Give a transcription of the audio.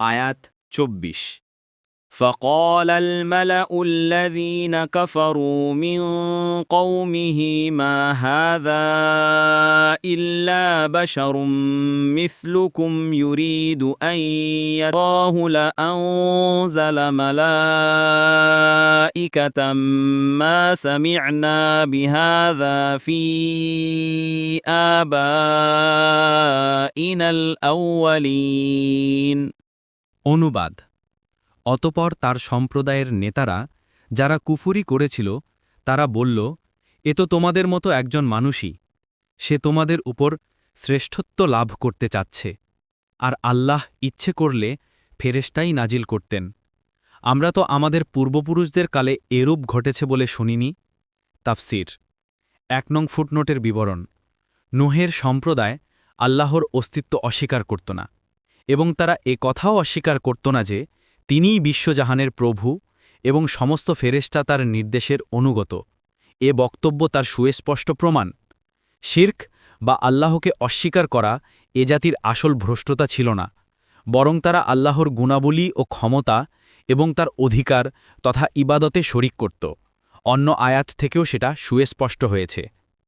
আয়াত চব্বিশ فقال الملأ الذين كفروا من قومه ما هذا إلا بشر مثلكم يريد أن يراه لأنزل ملائكة ما سمعنا بهذا في آبائنا الأولين অনুবাদ। অতপর তার সম্প্রদায়ের নেতারা যারা কুফুরি করেছিল, তারা বলল, এ তো তোমাদের মতো একজন মানুষই। সে তোমাদের উপর শ্রেষ্ঠত্ব লাভ করতে চাচ্ছে। আর আল্লাহ ইচ্ছে করলে ফেরেশটাই নাজিল করতেন। আমরা তো আমাদের পূর্বপুরুষদের কালে এরূপ ঘটেছে বলে শুনিনি? তাফসির। এক নং ফুটনোটের বিবরণ। নুহের সম্প্রদায় আল্লাহর অস্তিত্ব অস্বীকার করত না। এবং তারা এ কথাও অস্বীকার করত না যে, তিনিই বিশ্বজাহানের প্রভু এবং সমস্ত ফেরেশতা তার নির্দেশের অনুগত। এ বক্তব্য তার সুস্পষ্ট প্রমাণ। শির্ক বা আল্লাহকে অস্বীকার করা এ জাতির আসল ভ্রষ্টতা ছিল না, বরং তারা আল্লাহর গুণাবলী ও ক্ষমতা এবং তার অধিকার তথা ইবাদতে শরিক করত। অন্য আয়াত থেকেও সেটা সুস্পষ্ট হয়েছে।